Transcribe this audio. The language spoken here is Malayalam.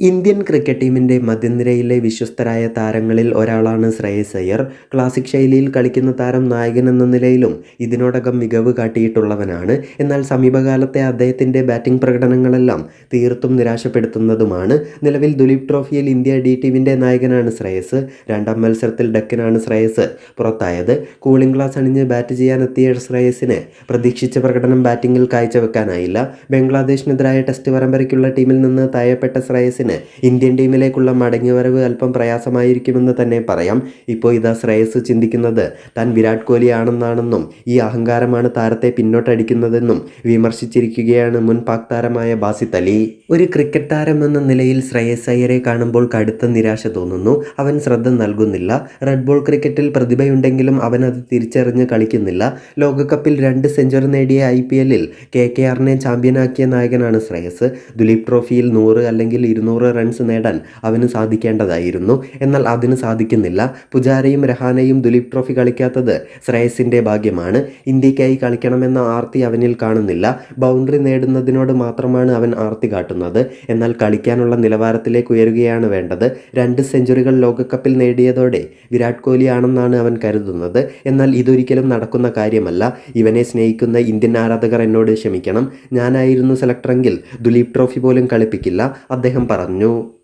ഇന്ത്യൻ ക്രിക്കറ്റ് ടീമിന്റെ മധ്യനിരയിലെ വിശ്വസ്തരായ താരങ്ങളിൽ ഒരാളാണ് ശ്രേയസ് അയ്യർ. ക്ലാസിക് ശൈലിയിൽ കളിക്കുന്ന താരം നായകൻ എന്ന നിലയിലും ഇതിനോടകം മികവ് കാട്ടിയിട്ടുള്ളവനാണ്. എന്നാൽ സമീപകാലത്തെ അദ്ദേഹത്തിന്റെ ബാറ്റിംഗ് പ്രകടനങ്ങളെല്ലാം തീർത്തും നിരാശപ്പെടുത്തുന്നതുമാണ്. നിലവിൽ ദുലീപ് ട്രോഫിയിൽ ഇന്ത്യ ഡി ടീമിന്റെ നായകനാണ് ശ്രേയസ്. രണ്ടാം മത്സരത്തിൽ ഡക്കനാണ് ശ്രേയസ് പുറത്തായത്. കൂളിംഗ് ഗ്ലാസ് അണിഞ്ഞ് ബാറ്റ് ചെയ്യാനെത്തിയ ശ്രേയസിന് പ്രതീക്ഷിച്ച പ്രകടനം ബാറ്റിംഗിൽ കാഴ്ചവെക്കാനായില്ല. ബംഗ്ലാദേശിനെതിരായ ടെസ്റ്റ് പരമ്പരയ്ക്കുള്ള ടീമിൽ നിന്ന് താഴെപ്പെട്ട ശ്രേയസിന് ഇന്ത്യൻ ടീമിലേക്കുള്ള മടങ്ങിവരവ് അല്പം പ്രയാസമായിരിക്കുമെന്ന് തന്നെ പറയാം. ഇപ്പോൾ ഇതാ ശ്രേയസ് ചിന്തിക്കുന്നത് താൻ വിരാട് കോഹ്ലി ആണെന്നാണെന്നും ഈ അഹങ്കാരമാണ് താരത്തെ പിന്നോട്ടടിക്കുന്നതെന്നും വിമർശിച്ചിരിക്കുകയാണ് മുൻ പാക് താരമായ ബാസിത് അലി. ഒരു ക്രിക്കറ്റ് താരം എന്ന നിലയിൽ ശ്രേയസ് അയ്യരെ കാണുമ്പോൾ കടുത്ത നിരാശ തോന്നുന്നു. അവൻ ശ്രദ്ധ നൽകുന്നില്ല. റെഡ് ബോൾ ക്രിക്കറ്റിൽ പ്രതിഭയുണ്ടെങ്കിലും അവൻ അത് തിരിച്ചറിഞ്ഞ് കളിക്കുന്നില്ല. ലോകകപ്പിൽ രണ്ട് സെഞ്ചുറി നേടിയ ഐ പി എല്ലിൽ കെ കെ ആറിനെ ചാമ്പ്യനാക്കിയ നായകനാണ് ശ്രേയസ്. ദുലീപ് ട്രോഫിയിൽ നൂറ് അല്ലെങ്കിൽ ഇരുന്നൂറ് റൺസ് നേടാൻ അവന് സാധിക്കേണ്ടതായിരുന്നു. എന്നാൽ അതിന് സാധിക്കുന്നില്ല. പുജാരയും രഹാനയും ദുലീപ് ട്രോഫി കളിക്കാത്തത് ശ്രേയസിന്റെ ഭാഗ്യമാണ്. ഇന്ത്യക്കായി കളിക്കണമെന്ന ആർത്തി അവനിൽ കാണുന്നില്ല. ബൗണ്ടറി നേടുന്നതിനോട് മാത്രമാണ് അവൻ ആർത്തി കാട്ടുന്നത്. എന്നാൽ കളിക്കാനുള്ള നിലവാരത്തിലേക്ക് ഉയരുകയാണ് വേണ്ടത്. രണ്ട് സെഞ്ചുറികൾ ലോകകപ്പിൽ നേടിയതോടെ വിരാട് കോഹ്ലി ആണെന്നാണ് അവൻ കരുതുന്നത്. എന്നാൽ ഇതൊരിക്കലും നടക്കുന്ന കാര്യമല്ല. ഇവനെ സ്നേഹിക്കുന്ന ഇന്ത്യൻ ആരാധകർ എന്നോട് ക്ഷമിക്കണം. ഞാനായിരുന്നു സെലക്ടറെങ്കിൽ ദുലീപ് ട്രോഫി പോലും കളിപ്പിക്കില്ല. അദ്ദേഹം പറഞ്ഞു.